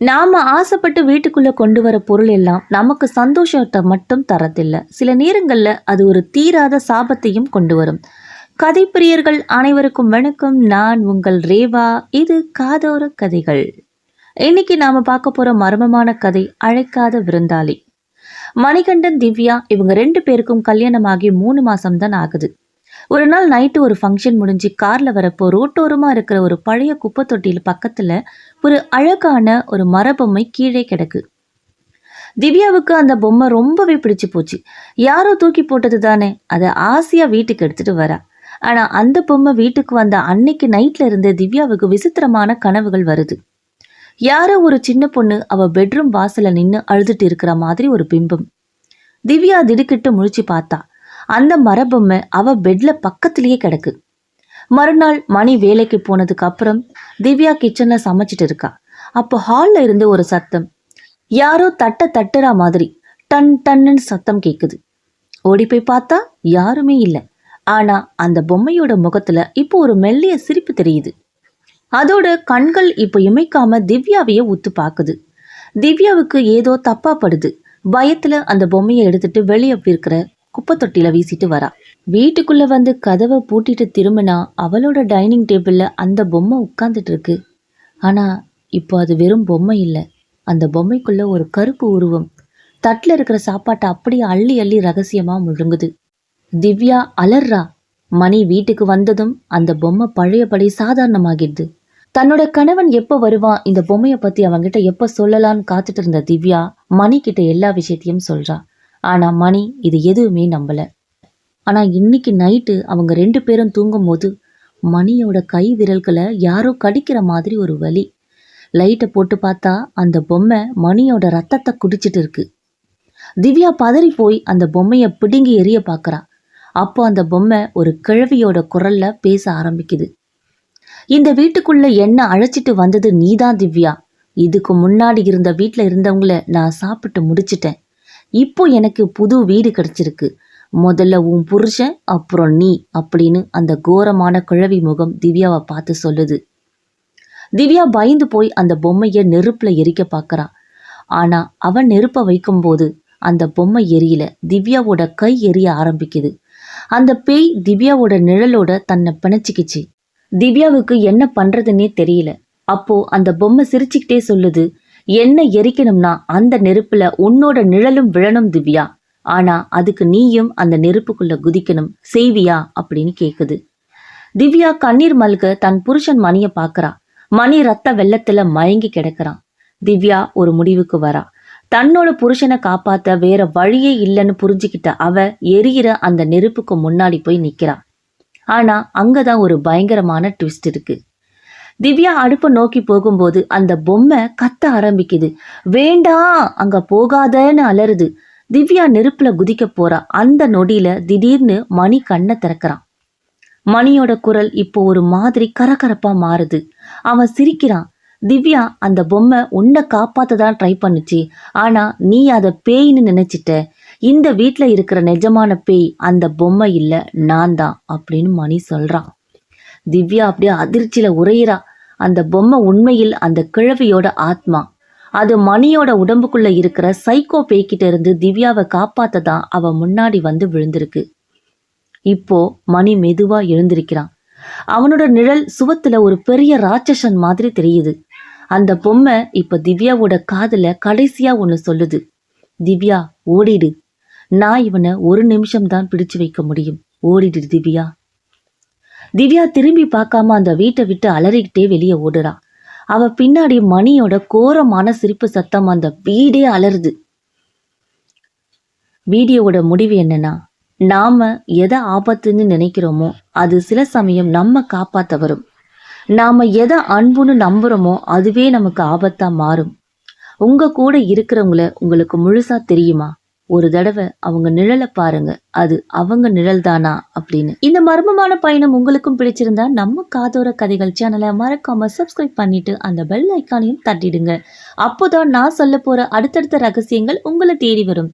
நாம ஆசைப்பட்டு வீட்டுக்குள்ள கொண்டு வர பொருள் எல்லாம் நமக்கு சந்தோஷத்தை மட்டும் தரதில்லை. சில நேரங்கள்ல அது ஒரு தீராத சாபத்தையும் கொண்டு வரும். கதைப்பிரியர்கள் அனைவருக்கும் வணக்கம். நான் உங்கள் ரேவா. இது காதோர கதைகள். இன்னைக்கு நாம பார்க்க போற மர்மமான கதை அழைக்காத விருந்தாளி. மணிகண்டன் திவ்யா இவங்க ரெண்டு பேருக்கும் கல்யாணமாகி மூணு மாசம் தான் ஆகுது. ஒரு நாள் நைட்டு ஒரு ஃபங்க்ஷன் முடிஞ்சு காரில் வரப்போ ரோட்டோரமாக இருக்கிற ஒரு பழைய குப்பை தொட்டியில் பக்கத்தில் ஒரு அழகான ஒரு மரபொம்மை கீழே கிடக்கு. திவ்யாவுக்கு அந்த பொம்மை ரொம்பவே பிடிச்சு போச்சு. யாரோ தூக்கி போட்டது தானே அதை ஆசையாக வீட்டுக்கு எடுத்துட்டு வரா. ஆனால் அந்த பொம்மை வீட்டுக்கு வந்த அன்னைக்கு நைட்டில் இருந்து திவ்யாவுக்கு விசித்திரமான கனவுகள் வருது. யாரோ ஒரு சின்ன பொண்ணு அவள் பெட்ரூம் வாசலில் நின்று அழுதுட்டு இருக்கிற மாதிரி ஒரு பிம்பம். திவ்யா திடுக்கிட்டு முழிச்சு பார்த்தா அந்த மரபொம்மை அவ பெட்ல பக்கத்துலேயே கிடக்கு. மறுநாள் மணி வேலைக்கு போனதுக்கு அப்புறம் திவ்யா கிச்சன்ல சமைச்சிட்டு இருக்கா. அப்போ ஹால்ல இருந்து ஒரு சத்தம். யாரோ தட்ட தட்டுற மாதிரி டன் டன்னு சத்தம் கேக்குது. ஓடி போய் பார்த்தா யாருமே இல்லை. ஆனா அந்த பொம்மையோட முகத்துல இப்போ ஒரு மெல்லிய சிரிப்பு தெரியுது. அதோட கண்கள் இப்போ இமைக்காம திவ்யாவையே உத்து பார்க்குது திவ்யாவுக்கு ஏதோ தப்பா படுது. பயத்துல அந்த பொம்மையை எடுத்துட்டு வெளியே போயிருக்கிற குப்பை தொட்டியில் வீசிட்டு வரா. வீட்டுக்குள்ளே வந்து கதவை பூட்டிட்டு திரும்பினா அவளோட டைனிங் டேபிளில் அந்த பொம்மை உட்காந்துட்டு இருக்கு. ஆனா இப்போ அது வெறும் பொம்மை இல்லை. அந்த பொம்மைக்குள்ள ஒரு கருப்பு உருவம். தட்டில் இருக்கிற சாப்பாட்டை அப்படியே அள்ளி அள்ளி ரகசியமாக முழுங்குது. திவ்யா அலர்றா மணி வீட்டுக்கு வந்ததும் அந்த பொம்மை பழையபடி சாதாரணமாகிடுது. தன்னோட கணவன் எப்போ வருவான்? இந்த பொம்மையை பற்றி அவங்கிட்ட எப்போ சொல்லலான்னு காத்துட்டு இருந்த திவ்யா மணி கிட்ட எல்லா விஷயத்தையும் சொல்கிறான் ஆனால் மணி இது எதுவுமே நம்பலை. ஆனால் இன்னைக்கு நைட்டு அவங்க ரெண்டு பேரும் தூங்கும்போது மணியோட கை விரல்களை யாரோ கடிக்கிற மாதிரி ஒரு வலி. லைட்டை போட்டு பார்த்தா அந்த பொம்மை மணியோட ரத்தத்தை குடிச்சிட்டு இருக்கு. திவ்யா பதறி போய் அந்த பொம்மையை பிடுங்கி எரிய பார்க்குறா. அப்போ அந்த பொம்மை ஒரு கிழவியோட குரல்ல பேச ஆரம்பிக்குது. இந்த வீட்டுக்குள்ள என்ன அழைச்சிட்டு வந்தது நீதான் திவ்யா. இதுக்கு முன்னாடி இருந்த வீட்டில் இருந்தவங்கள நான் சாப்பிட்டு முடிச்சிட்டேன். இப்போ எனக்கு புது வீடு கிடைச்சிருக்கு. முதல்ல உன் புருஷன் அப்புறம் நீ அப்படின்னு அந்த கோரமான கிழவி முகம் திவ்யாவை பார்த்து சொல்லுது. திவ்யா பயந்து போய் அந்த பொம்மையை நெருப்புல எரிக்க பார்க்கறா. ஆனா அவன் நெருப்ப வைக்கும்போது அந்த பொம்மை எரியல திவ்யாவோட கை எரிய ஆரம்பிக்குது. அந்த பேய் திவ்யாவோட நிழலோட தன்னை பிணைச்சிக்கிச்சு. திவ்யாவுக்கு என்ன பண்றதுன்னே தெரியல. அப்போ அந்த பொம்மை சிரிச்சுக்கிட்டே சொல்லுது என்ன எரிக்கணும்னா அந்த நெருப்புல உன்னோட நிழலும் விழணும் திவ்யா. ஆனா அதுக்கு நீயும் அந்த நெருப்புக்குள்ள குதிக்கணும். செய்வியா? அப்படின்னு கேக்குது. திவ்யா கண்ணீர் மல்க தன் புருஷன் மணிய பாக்குறா. மணி ரத்த வெள்ளத்துல மயங்கி கிடக்குறான். திவ்யா ஒரு முடிவுக்கு வரா. தன்னோட புருஷனை காப்பாத்த வேற வழியே இல்லைன்னு புரிஞ்சுக்கிட்ட அவ எரியிற அந்த நெருப்புக்கு முன்னாடி போய் நிக்கிறா. ஆனா அங்கதான் ஒரு பயங்கரமான ட்விஸ்ட் இருக்கு. திவ்யா அடுப்பை நோக்கி போகும்போது அந்த பொம்மை கத்த ஆரம்பிக்குது. வேண்டாம் அங்க போகாதன்னு அலறுது. திவ்யா நெருப்புல குதிக்க போறா. அந்த நொடியில திடீர்னு மணி கண்ணை திறக்கிறான். மணியோட குரல் இப்போ ஒரு மாதிரி கரகரப்பா மாறுது. அவன் சிரிக்கிறான். திவ்யா அந்த பொம்மை உன்னை காப்பாத்த தான் ட்ரை பண்ணுச்சு. ஆனா நீ அதை பேய்னு நினைச்சிட்ட. இந்த வீட்டில் இருக்கிற நிஜமான பேய் அந்த பொம்மை இல்லை நான் தான் அப்படின்னு மணி சொல்றான். திவ்யா அப்படியே அதிர்ச்சியில உரையிறா அந்த பொம்மை உண்மையில் அந்த கிழவியோட ஆத்மா. அது மணியோட உடம்புக்குள்ள இருக்கிற சைக்கோ பேய்கிட்ட இருந்து திவ்யாவை காப்பாத்த தான் அவ முன்னாடி வந்து விழுந்திருக்கு. இப்போ மணி மெதுவா எழுந்திருக்கிறான். அவனோட நிழல் சுவத்துல ஒரு பெரிய ராட்சசன் மாதிரி தெரியுது. அந்த பொம்மை இப்ப திவ்யாவோட காதுல கடைசியா ஒன்னு சொல்லுது. திவ்யா ஓடிடு. நான் இவனை ஒரு நிமிஷம் தான் பிடிச்சு வைக்க முடியும். ஓடிடு திவ்யா. திவ்யா திரும்பி பார்க்காம அந்த வீட்டை விட்டு அலறிக்கிட்டே வெளியே ஓடுறா. அவ பின்னாடி மணியோட கோரமான சிரிப்பு சத்தம் அந்த வீடே அலறுது. வீடியோவோட முடிவு என்னன்னா நாம எதை ஆபத்துன்னு நினைக்கிறோமோ அது சில சமயம் நம்ம காப்பாத்த வரும். நாம எதை அன்புன்னு நம்புறோமோ அதுவே நமக்கு ஆபத்தா மாறும். உங்க கூட இருக்கிறவங்கள உங்களுக்கு முழுசா தெரியுமா? ஒரு தடவை அவங்க நிழலை பாருங்க. அது அவங்க நிழல் தானா அப்படின்னு. இந்த மர்மமான பயணம் உங்களுக்கும் பிடிச்சிருந்தா நம்ம காதோர கதைகள் சேனலை மறக்காம சப்ஸ்கிரைப் பண்ணிட்டு அந்த பெல் ஐக்கானையும் தட்டிடுங்க. அப்போதான் நான் சொல்ல போற அடுத்தடுத்த ரகசியங்கள் உங்களை தேடி வரும்.